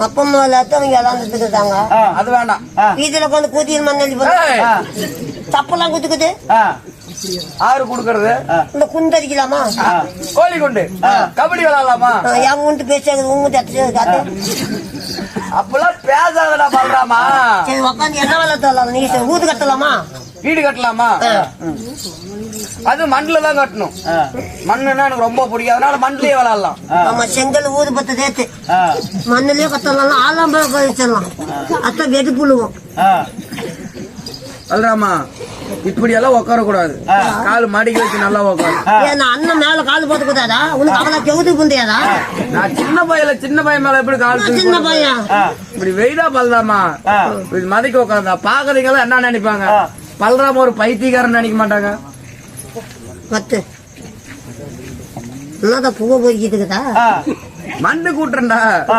அப்பா அம்மா எல்லாத்தையும் அவங்க ஆ, அது வேண்டாம். வீதியில உட்காந்து கூத்தியில் ஆ, தப்பெல்லாம் குத்துக்குது ஆறு குடுக்கறது? இந்த குண்டு அடிக்கலாமா. கோழி குண்டு? கபடி விளையாடலாமா? ஆ, என் உண்டு பேசாது உங்க தட்டு அப்பெல்லாம் பேசாதடா பல்றாமா சரி உட்காந்து என்ன வேலை தரலாம் நீங்க ஊது கட்டலாமா? வீடு கட்டலாமா? அது மண்ணுல தான் கட்டணும். மண்ணுன்னா எனக்கு ரொம்ப பிடிக்கும். அதனால மண்ணுலயே விளையாடலாம் ஆ, ஆமா செங்கல் ஊது பத்து தேத்து ஆ, மண்ணுலயே கட்டலாம் ஆலம்பரம் பதிச்சிடலாம். அத்தை வெடி புழுவோம். ஆ, பல்றாமா இப்படி எல்லாம் உட்கார கூடாது. கால் மடிக்க வச்சு நல்லா உட்காரு அண்ணன் மேல கால் போட்டு கூடாதா உனக்கு அவளை கெவுது புந்தியாதா நான் சின்ன பையல சின்ன பையன் மேல எப்படி கால் தூக்கி சின்ன? பையன். இப்படி வெயிடா. இப்படி மதிக்க உட்காந்தா பாக்குறீங்க எல்லாம் என்ன நினைப்பாங்க? ஆ. பல்றாம ஒரு பைத்தியக்காரன் நினைக்க மாட்டாங்க பத்து என்னதான் புகை பொறிக்கிட்டு இருக்குதா ஆ, மண்டு கூட்டுறா ஆ.